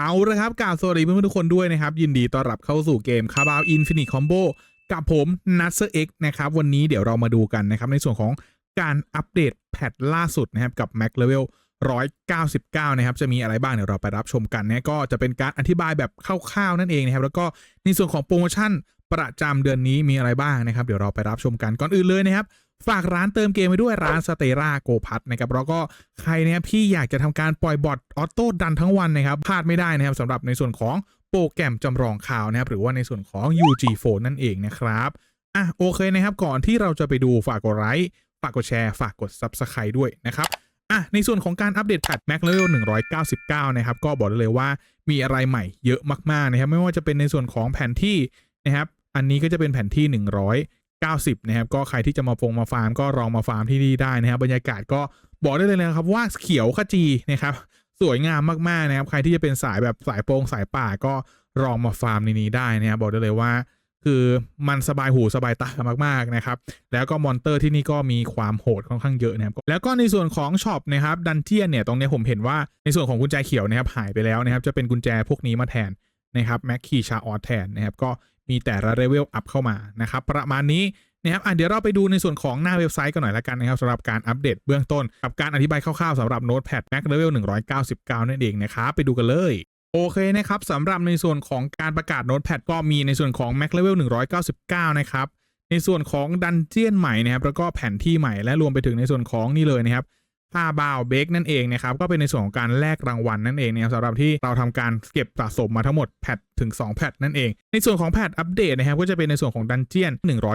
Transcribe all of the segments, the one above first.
เอาละครับกราบสวัสดีเพื่อนๆทุกคนด้วยนะครับ ยินดีต้อนรับเข้าสู่เกมคาบาวอินฟินิ t คอมโบกับผมนัทเซอร์เอ็กนะครับ วันนี้เดี๋ยวเรามาดูกันนะครับ ในส่วนของการอัปเดตแพทล่าสุดนะครับ กับ Mac Level 199 นะครับ จะมีอะไรบ้างเดี๋ยวเราไปรับชมกันนะก็จะเป็นการอธิบายแบบคร่าวๆนั่นเองนะครับ แล้วก็ในส่วนของโปรโมชั่นประจำเดือนนี้มีอะไรบ้างนะครับ เดี๋ยวเราไปรับชมกันก่อนอื่นเลยนะครับ ฝากร้านเติมเกมไปด้วยร้านสเตราโกพัทนะครับแล้วก็ใครนะครับที่อยากจะทำการปล่อยบอทออโต้ดันทั้งวันนะครับพลาดไม่ได้นะครับสำหรับในส่วนของโปรแกรมจำลองข่าวนะครับหรือว่าในส่วนของ UG Phone นั่นเองนะครับอะโอเคนะครับก่อนที่เราจะไปดูฝากกดไลค์ฝากกดแชร์ฝากกด Subscribe ด้วยนะครับอะในส่วนของการอัปเดตแพท Mac Level 199 นะครับ ก็บอกได้เลยว่ามีอะไรใหม่เยอะมาก ๆ นะครับ ไม่ว่าจะเป็นในส่วนของแผนที่นะครับ อันนี้ก็จะเป็นแผนที่100 90 นะครับ ก็ใครที่จะมาฟงมาฟาร์มก็ลองมาฟาร์มที่นี่ได้นะครับ บรรยากาศก็บอกได้เลยนะครับว่าเขียวขจีนะครับ สวยงามมากๆนะครับ ใครที่จะเป็นสายแบบสายโปร่งสายป่าก็ลองมาฟาร์มในนี้ได้นะครับ บอกได้เลยว่า คือมันสบายหูสบายตามากๆนะครับ แล้วก็มอนเตอร์ที่นี่ก็มีความโหดค่อนข้างเยอะนะครับ แล้วก็ในส่วนของช็อปนะครับดันเจียนเนี่ยตรงนี้ผมเห็นว่าในส่วนของกุญแจเขียวนะครับหายไปแล้วนะครับ จะเป็นกุญแจพวกนี้มาแทนนะครับแม็กคีชาออสแทนนะครับก็ มีแต่ละเลเวลอัพเข้ามานะครับ ประมาณนี้นะครับอะเดี๋ยวเราไปดูในส่วนของหน้าเว็บไซต์กันหน่อยละกันนะครับสำหรับการอัปเดตเบื้องต้น กับการอธิบายคร่าวๆสำหรับ Notepad Max Level 199 นั่นเองนะครับไปดูกันเลยโอเคนะครับสำหรับในส่วนของการประกาศ Notepad ก็มีในส่วนของ Max Level 199 นะครับ ในส่วนของดันเจียนใหม่นะครับแล้วก็แผนที่ใหม่และรวมไปถึงในส่วนของนี่เลยนะครับ ผ้าบาวเบกนั่นเองนะครับก็เป็นในส่วนของการแลกรางวัลนั่นเองนะครับสำหรับที่เราทำการเก็บสะสมมาทั้งหมดแพทถึง 2 แพทนั่นเอง ในส่วนของแพทอัปเดตนะครับก็จะเป็นในส่วนของดันเจียน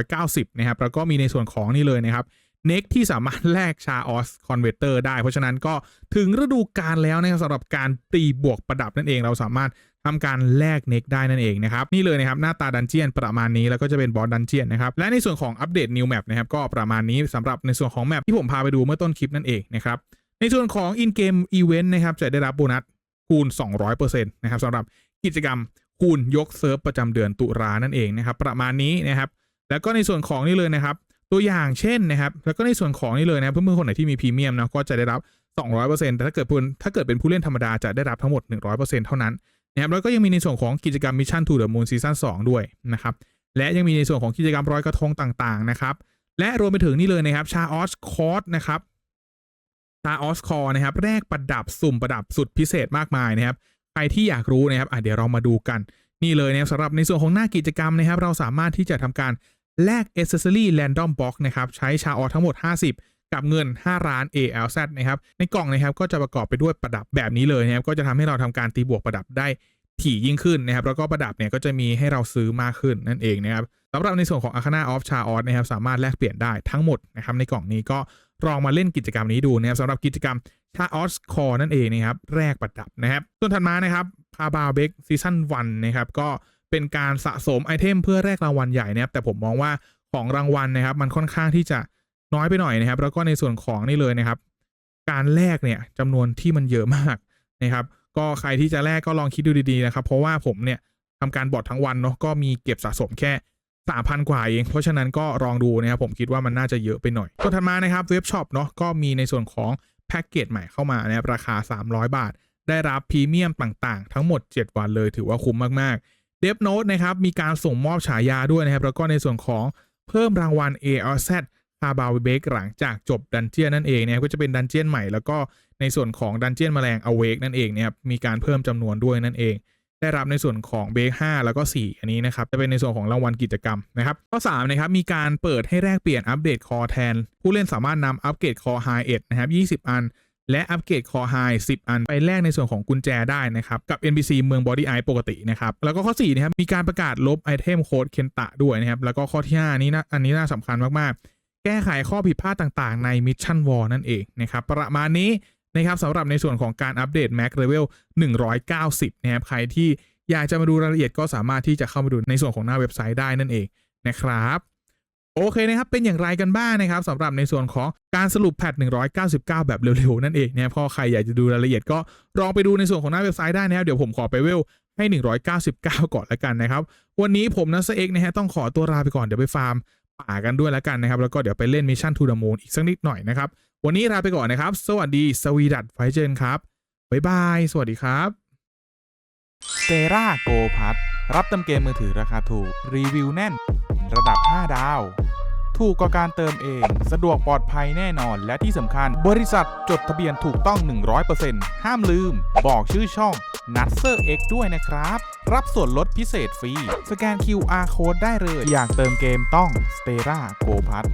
190 นะครับแล้วก็มีในส่วนของนี่เลยนะครับเน็กที่สามารถแลกชาออสคอนเวเตอร์ได้ เพราะฉะนั้นก็ถึงฤดูกาลแล้วนะครับสำหรับการตีบวกประดับนั่นเอง เราสามารถ ทำการแลกเน็กได้นั่นเองนะครับนี่เลยนะครับหน้าตาดันเจียนประมาณนี้แล้วก็จะเป็นบอสดันเจียนนะครับและในส่วนของอัปเดตนิวแมปนะครับก็ประมาณนี้สำหรับในส่วนของแมปที่ผมพาไปดูเมื่อต้นคลิปนั่นเองนะครับในส่วนของ in game event นะครับจะได้รับโบนัสคูณ 200%นะครับสำหรับกิจกรรมคูณยกเซิร์ฟประจำเดือนตุลานั่นเองนะครับประมาณนี้นะครับแล้วก็ในส่วนของนี่เลยนะครับตัวอย่างเช่นนะครับแล้วก็ในส่วนของนี่เลยนะเพื่อนๆคนไหนที่มีพรีเมียมนะก็จะได้รับ 200%แต่ถ้าเกิดคุณถ้าเกิดเป็นผู้เล่นธรรมดาจะได้รับทั้งหมด 100%เท่านั้น นะครับแล้วก็ยังมีในส่วนของกิจกรรม Mission to the Moon Season 2ด้วยนะครับและยังมีในส่วนของกิจกรรมรอยกระทงต่างๆนะครับและรวมไปถึงนี่เลยนะครับชาออสคอร์สนะครับตาออสคอร์นะครับแรกประดับสุ่มประดับสุดพิเศษมากมายนะครับใครที่อยากรู้นะครับเดี๋ยวเรามาดูกันนี่เลยนะครับสำหรับในส่วนของหน้ากิจกรรมนะครับ เราสามารถที่จะทำการแลก Accessory Random Box นะครับใช้ชาออสทั้งหมด 50 กับเงิน5ล้าน ALZ นะครับ ในกล่องนะครับก็จะประกอบไปด้วยประดับแบบนี้เลยนะครับก็จะทำให้เราทำการตีบวกประดับได้ถี่ยิ่งขึ้นนะครับแล้วก็ประดับเนี่ยก็จะมีให้เราซื้อมากขึ้นนั่นเองนะครับสำหรับในส่วนของ Arcana of c h a o s นะครับสามารถแลกเปลี่ยนได้ทั้งหมดนะครับในกล่องนี้ก็ลองมาเล่นกิจกรรมนี้ดูนะครับสำหรับกิจกรรมชาออสคอนั่นเองนะครับแรกประดับนะครับส่วนถัดมานะครับพาบาเบกซีซั่นวันนะครับก็เป็นการสะสมไอเทมเพื่อแลกรางวัลใหญ่นะครับแต่ผมมองว่าของรางวัลนะครับมันค่อนข้างที่จะ น้อยไปหน่อยนะครับ แล้วก็ในส่วนของนี่เลยนะครับ การแลกเนี่ยจำนวนที่มันเยอะมากนะครับ ก็ใครที่จะแลกก็ลองคิดดูดีๆนะครับ เพราะว่าผมเนี่ยทำการบอดทั้งวันเนาะก็มีเก็บสะสมแค่3,000กว่าเอง เพราะฉะนั้นก็ลองดูนะครับผมคิดว่ามันน่าจะเยอะไปหน่อยตัวถัดมานะครับเว็บช็อปเนาะก็มีในส่วนของแพ็กเกจใหม่เข้ามานะครับราคา 300 บาท ได้รับพรีเมียมต่างๆ ทั้งหมด 7 วันเลยถือว่าคุ้มมากๆเดฟโน t นะครับมีการส่งมอบฉายาด้วยนะครับแล้วก็ในส่วนของเพิ่มรางวัล ARZ คาบาวเบกหลังจากจบดันเจียนนั่นเองเนะครับก็จะเป็นดันเจียนใหม่แล้วก็ในส่วนของดันเจียนแมลงอเวกนั่นเองเนะครับมีการเพิ่มจำนวนด้วยนั่นเอง ได้รับในส่วนของเบรก5แล้วก็ 4 อันนี้นะครับจะเป็นในส่วนของรางวัลกิจกรรมนะครับข้อ3นะครับมีการเปิดให้แลกเปลี่ยนอัปเดตคอแทน ผู้เล่นสามารถนำอัปเกรดคอไฮเอ็ดนะครับ20 อันและอัปเกรดคอไฮ10 อัน ไปแลกในส่วนของกุญแจได้นะครับ กับ NPC เมืองบอดี้ไอปกตินะครับ แล้วก็ข้อ 4 นะครับ มีการประกาศลบไอเทมโค้ดเคนตะด้วยนะครับ แล้วก็ข้อที่ 5 นี้นะอันนี้น่าสำคัญมาก ๆ แก้ไขข้อผิดพลาดต่างๆ ในมิชชั่นวอลนั่นเองนะครับประมาณนี้นะครับสำหรับในส่วนของการอัปเดต Mac Level 190 นะครับใครที่อยากจะมาดูรายละเอียดก็สามารถที่จะเข้ามาดูในส่วนของหน้าเว็บไซต์ได้นั่นเองนะครับโอเคนะครับ เป็นอย่างไรกันบ้างนะครับสำหรับในส่วนของการสรุปแพท199 แบบเร็วๆ นั่นเองนะครับพอใครอยากจะดูรายละเอียดก็ลองไปดูในส่วนของหน้าเว็บไซต์ได้นะครับ เดี๋ยวผมขอไปเวลให้ 199 ก่อนละกันนะครับ วันนี้ผมนัสเอ็กนะฮะต้องขอตัวลาไปก่อนเดี๋ยวไปฟาร์ม ป่ากันด้วยแล้วกันนะครับ แล้วก็เดี๋ยวไปเล่นมิชชั่นทูดามูนอีกสักนิดหน่อยนะครับ วันนี้ลาไปก่อนนะครับ สวัสดีสวีดัตไฟเจนครับบ๊ายบาย สวัสดีครับเซราโกพัทรับเติมเกมมือถือราคาถูก รีวิวแน่น ระดับ 5 ดาว ถูกกว่าการเติมเอง สะดวกปลอดภัยแน่นอน และที่สำคัญ บริษัทจดทะเบียนถูกต้อง 100%ห้ามลืม บอกชื่อช่อง n u t s e r X ด้วยนะครับ รับส่วนลดพิเศษฟรี สแกน QR Code ได้เลย อยากเติมเกมต้อง s t e r a Go Pass